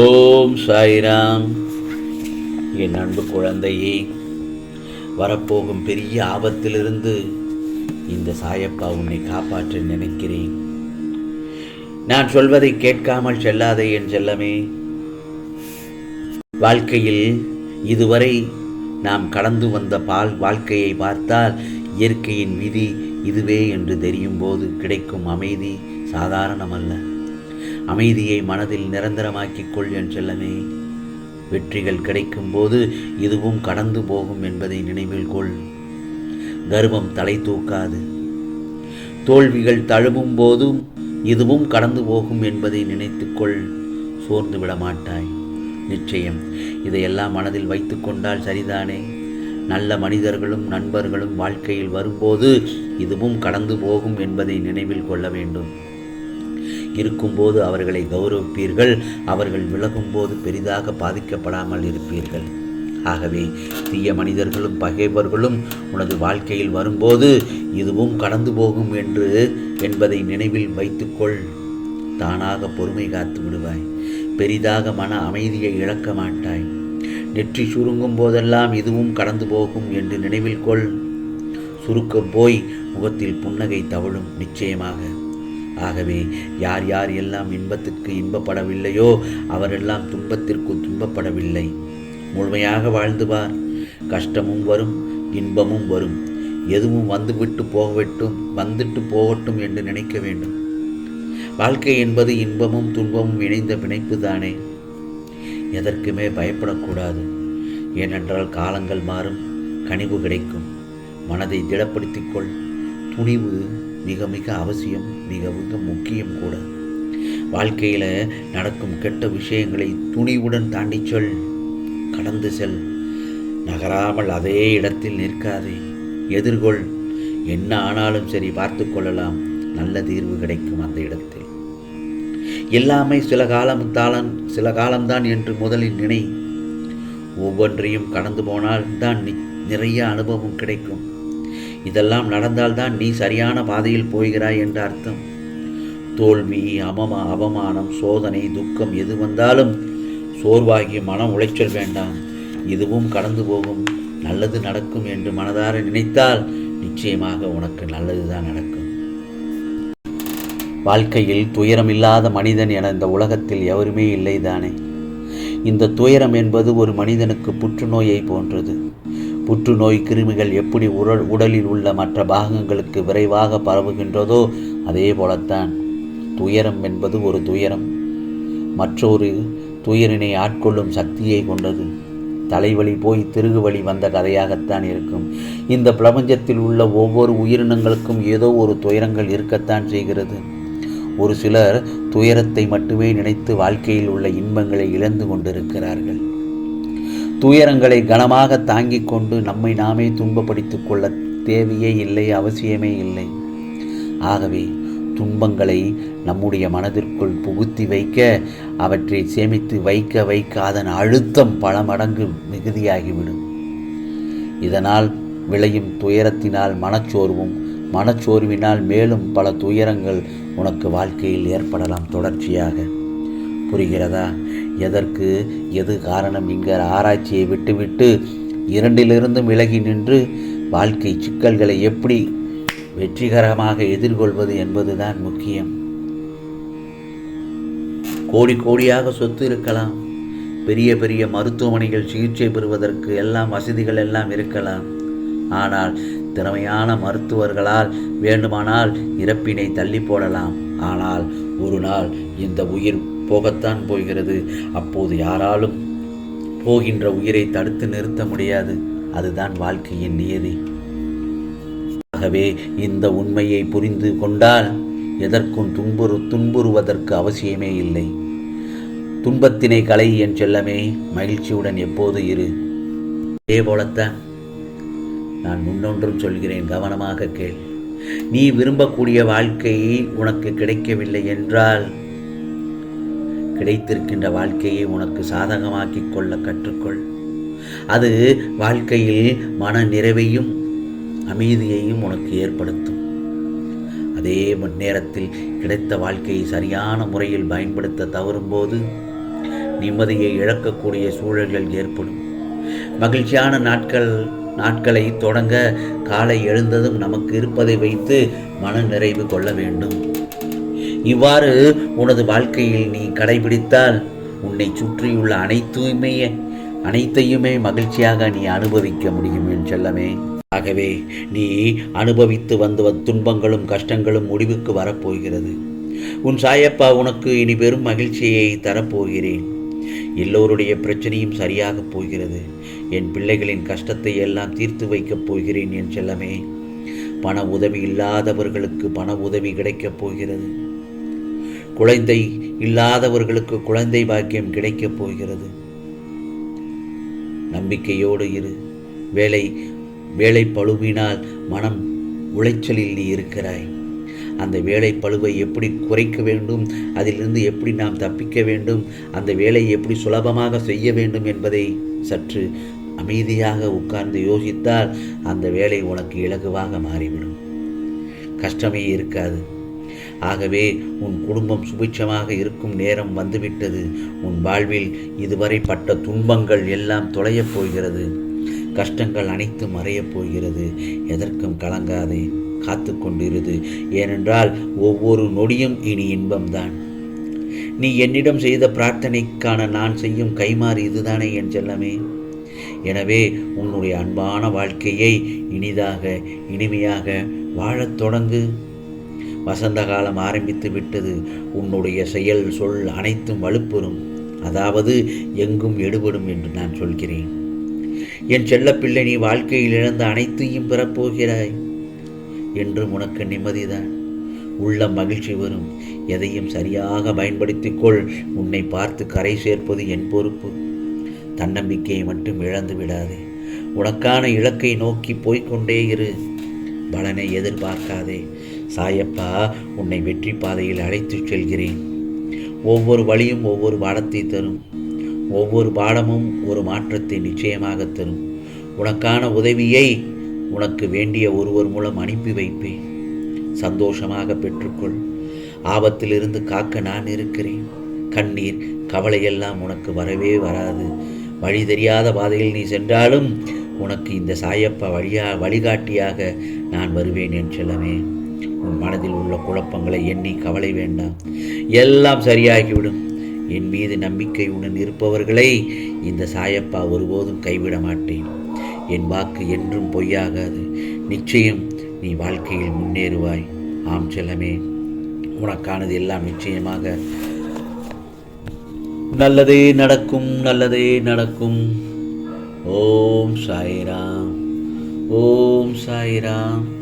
ஓம் சாய்ராம். என் அன்பு குழந்தையே வரப்போகும் பெரிய ஆபத்திலிருந்து இந்த சாயப்பா உன்னை காப்பாற்ற நினைக்கிறேன். நான் சொல்வதை கேட்காமல் செல்லாதே என் செல்லமே. வாழ்க்கையில் இதுவரை நாம் கடந்து வந்த பால் வாழ்க்கையை பார்த்தால் இயற்கையின் விதி இதுவே என்று தெரியும் போது கிடைக்கும் அமைதி சாதாரணமல்ல. அமைதியை மனதில் நிரந்தரமாக்கிக் கொள் என் செல்லமே. வெற்றிகள் கிடைக்கும் போது இதுவும் கடந்து போகும் என்பதை நினைவில் கொள். கர்வம் தலை தூக்காது. தோல்விகள் தழுவும் போதும் இதுவும் கடந்து போகும் என்பதை நினைத்துக்கொள். சோர்ந்து விடமாட்டாய். நிச்சயம் இதையெல்லாம் மனதில் வைத்து கொண்டால் சரிதானே. நல்ல மனிதர்களும் நண்பர்களும் வாழ்க்கையில் வரும்போது இதுவும் கடந்து போகும் என்பதை நினைவில் கொள்ள வேண்டும். இருக்கும்போது அவர்களை கௌரவிப்பீர்கள். அவர்கள் விலகும்போது பெரிதாக பாதிக்கப்படாமல் இருப்பீர்கள். ஆகவே தீய மனிதர்களும் பகைவர்களும் உனது வாழ்க்கையில் வரும்போது இதுவும் கடந்து போகும் என்று என்பதை நினைவில் வைத்துக்கொள். தானாக பொறுமை காத்து விடுவாய். பெரிதாக மன அமைதியை இழக்க மாட்டாய். நெற்றி சுருங்கும் போதெல்லாம் இதுவும் கடந்து போகும் என்று நினைவில் கொள். சுருக்கம் போய் முகத்தில் புன்னகை தவழும் நிச்சயமாக. ஆகவே யார் யார் எல்லாம் இன்பத்திற்கு இன்பப்படவில்லையோ அவரெல்லாம் துன்பத்திற்கு துன்பப்படவில்லை. முழுமையாக வாழ்ந்துவார் கஷ்டமும் வரும் இன்பமும் வரும். எதுவும் வந்துவிட்டு போகட்டும் வந்துட்டு போகட்டும் என்று நினைக்க வேண்டும். வாழ்க்கை என்பது இன்பமும் துன்பமும் இணைந்த பிணைப்பு தானே. எதற்குமே பயப்படக்கூடாது. ஏனென்றால் காலங்கள் மாறும் கனிவு கிடைக்கும். மனதை திடப்படுத்திக்கொள் துணிவு மிக மிக அவசியம் மிக மிக முக்கியம் கூட. வாழ்க்கையில் நடக்கும் கெட்ட விஷயங்களை துணிவுடன் தாண்டி சொல். கடந்து செல். நகராமல் அதே இடத்தில் நிற்காதே. எதிர்கொள். என்ன ஆனாலும் சரி பார்த்து கொள்ளலாம். நல்ல தீர்வு கிடைக்கும் அந்த இடத்தில். எல்லாமே சில காலம்தாலன் சில காலம்தான் என்று முதலில் நினை. ஒவ்வொன்றையும் கடந்து போனால் தான் நிறைய அனுபவம் கிடைக்கும். இதெல்லாம் நடந்தால்தான் நீ சரியான பாதையில் போகிறாய் என்ற அர்த்தம். தோல்வி அமமா அவமானம் சோதனை துக்கம் எது வந்தாலும் சோர்வாகி மனம் உளைச்சல் வேண்டாம். இதுவும் கடந்து போகும். நல்லது நடக்கும் என்று மனதார நினைத்தால் நிச்சயமாக உனக்கு நல்லதுதான் நடக்கும். வாழ்க்கையில் துயரம் இல்லாத மனிதன் என இந்த உலகத்தில் எவருமே இல்லை தானே. இந்த துயரம் என்பது ஒரு மனிதனுக்கு புற்றுநோயை போன்றது. புற்றுநோய் கிருமிகள் எப்படி உடல் உடலில் உள்ள மற்ற பாகங்களுக்கு விரைவாக பரவுகின்றதோ அதே போலத்தான் துயரம் என்பது ஒரு துயரம். மற்றொரு துயரினை ஆட்கொள்ளும் சக்தியை கொண்டது. தலைவலி போய் திருகுவழி வந்த கதையாகத்தான் இருக்கும். இந்த பிரபஞ்சத்தில் உள்ள ஒவ்வொரு உயிரினங்களுக்கும் ஏதோ ஒரு துயரங்கள் இருக்கத்தான் செய்கிறது. ஒரு சிலர் துயரத்தை மட்டுமே நினைத்து வாழ்க்கையில் உள்ள இன்பங்களை இழந்து கொண்டிருக்கிறார்கள். துயரங்களை கனமாக தாங்கிக் கொண்டு நம்மை நாமே துன்பப்படுத்திக் கொள்ள தேவையே இல்லை அவசியமே இல்லை. ஆகவே துன்பங்களை நம்முடைய மனதிற்குள் புகுத்தி வைக்க அவற்றை சேமித்து வைக்க வைக்க அதன் அழுத்தம் பல மடங்கு மிகுதியாகிவிடும். இதனால் விளையும் துயரத்தினால் மனச்சோர்வும் மனச்சோர்வினால் மேலும் பல துயரங்கள் உனக்கு வாழ்க்கையில் ஏற்படலாம் தொடர்ச்சியாக. புரிகிறதா? எதற்கு? எது காரணம்? என்கிற ஆராய்ச்சியை விட்டுவிட்டு இரண்டிலிருந்தும் விலகி நின்று வாழ்க்கை சிக்கல்களை எப்படி வெற்றிகரமாக எதிர்கொள்வது என்பதுதான் முக்கியம். கோடி கோடியாக சொத்து இருக்கலாம். பெரிய பெரிய மருத்துவமனைகள் சிகிச்சை பெறுவதற்கு எல்லாம் வசதிகள் எல்லாம் இருக்கலாம். ஆனால் திறமையான மருத்துவர்களால் வேண்டுமானால் இறப்பினை தள்ளி போடலாம். ஆனால் ஒரு நாள் இந்த உயிர் போகத்தான் போகிறது. அப்போது யாராலும் போகின்ற உயிரை தடுத்து நிறுத்த முடியாது. அதுதான் வாழ்க்கையின் நியதி. ஆகவே இந்த உண்மையை புரிந்து கொண்டால் எதற்கும் துன்புறு துன்புறுவதற்கு அவசியமே இல்லை. துன்பத்தினை கலை என் செல்லமே மகிழ்ச்சியுடன் எப்போது இரு. அதே போலத்தான் நான் முன்னொன்றும் சொல்கிறேன் கவனமாக கேள். நீ விரும்பக்கூடிய வாழ்க்கையை உனக்கு கிடைக்கவில்லை என்றால் கிடைத்திருக்கின்ற வாழ்க்கையை உனக்கு சாதகமாக்கிக் கொள்ள கற்றுக்கொள். அது வாழ்க்கையில் மன நிறைவையும் அமைதியையும் உனக்கு ஏற்படுத்தும். அதே நேரத்தில் கிடைத்த வாழ்க்கையை சரியான முறையில் பயன்படுத்த தவறும்போது நிம்மதியை இழக்கக்கூடிய சூழல்கள் ஏற்படும். மகிழ்ச்சியான நாட்கள் நாட்களை தொடங்க காலை எழுந்ததும் நமக்கு இருப்பதை வைத்து மன நிறைவு கொள்ள வேண்டும். இவ்வாறு உனது வாழ்க்கையில் நீ கடைபிடித்தால் உன்னை சுற்றியுள்ள அனைத்துமே அனைத்தையுமே மகிழ்ச்சியாக நீ அனுபவிக்க முடியும் என் செல்லமே. ஆகவே நீ அனுபவித்து வந்த துன்பங்களும் கஷ்டங்களும் முடிவுக்கு வரப்போகிறது. உன் சாயப்பா உனக்கு இனி பெரும் மகிழ்ச்சியை தரப்போகிறேன். எல்லோருடைய பிரச்சனையும் சரியாக போகிறது. என் பிள்ளைகளின் கஷ்டத்தை எல்லாம் தீர்த்து வைக்கப் போகிறேன் என் செல்லமே. பண உதவி இல்லாதவர்களுக்கு பண உதவி கிடைக்கப் போகிறது. குழந்தை இல்லாதவர்களுக்கு குழந்தை பாக்கியம் கிடைக்கப் போகிறது. நம்பிக்கையோடு இரு. வேலை வேலை பழுவினால் மனம் உளைச்சலில் நீ இருக்கிறாய். அந்த வேலை பழுவை எப்படி குறைக்க வேண்டும்? அதிலிருந்து எப்படி நாம் தப்பிக்க வேண்டும்? அந்த வேலையை எப்படி சுலபமாக செய்ய வேண்டும் என்பதை சற்று அமைதியாக உட்கார்ந்து யோசித்தால் அந்த வேலை உனக்கு இலகுவாக மாறிவிடும். கஷ்டமே இருக்காது. ஆகவே உன் குடும்பம் சுபிட்சமாக இருக்கும் நேரம் வந்துவிட்டது. உன் வாழ்வில் இதுவரை பட்ட துன்பங்கள் எல்லாம் தொலையப் போகிறது. கஷ்டங்கள் அனைத்தும் மறையப் போகிறது. எதற்கும் கலங்காதே காத்து கொண்டிருது. ஏனென்றால் ஒவ்வொரு நொடியும் இனி இன்பம்தான். நீ என்னிடம் செய்த பிரார்த்தனைக்கான நான் செய்யும் கைமாறு இதுதானே என் செல்லமே. எனவே உன்னுடைய அன்பான வாழ்க்கையை இனிதாக இனிமையாக வாழத் தொடங்கு. வசந்த காலம் ஆரம்பித்து விட்டது. உன்னுடைய செயல் சொல் அனைத்தும் வலுப்பெறும். அதாவது எங்கும் எடுபடும் என்று நான் சொல்கிறேன். என் செல்லப்பிள்ளை நீ வாழ்க்கையில் இழந்த அனைத்தையும் பெறப்போகிறாய் என்று உனக்கு நிம்மதிதான். உள்ள மகிழ்ச்சி வரும். எதையும் சரியாக பயன்படுத்திக்கொள் உன்னை பார்த்து கரை சேர்ப்பது என் பொறுப்பு. தன்னம்பிக்கையை மட்டும் இழந்து விடாதே. உனக்கான இலக்கை நோக்கி போய்க்கொண்டே இரு. பலனை எதிர்பார்க்காதே. சாயப்பா உன்னை வெற்றி பாதையில் அழைத்துச் செல்கிறேன். ஒவ்வொரு வழியும் ஒவ்வொரு பாடத்தை தரும். ஒவ்வொரு பாடமும் ஒரு மாற்றத்தை நிச்சயமாக தரும். உனக்கான உதவியை உனக்கு வேண்டிய ஒருவர் மூலம் அனுப்பி வைப்பேன். சந்தோஷமாக பெற்றுக்கொள். ஆபத்திலிருந்து காக்க நான் இருக்கிறேன். கண்ணீர் கவலையெல்லாம் உனக்கு வரவே வராது. வழி தெரியாத பாதையில் நீ சென்றாலும் உனக்கு இந்த சாயப்பா வழியா வழிகாட்டியாக நான் வருவேன் என் செல்லமே. உன் மனதில் உள்ள குழப்பங்களை எண்ணி கவலை வேண்டாம். எல்லாம் சரியாகிவிடும். என் மீது நம்பிக்கையுடன் இருப்பவர்களை இந்த சாயப்பா ஒருபோதும் கைவிட மாட்டேன். என் வாக்கு என்றும் பொய்யாகாது. நிச்சயம் நீ வாழ்க்கையில் முன்னேறுவாய். ஆம் செல்லமே உனக்கானது எல்லாம் நிச்சயமாக நல்லதே நடக்கும் நல்லதே நடக்கும். ஓம் சாய்ராம். ஓம் சாய்ராம்.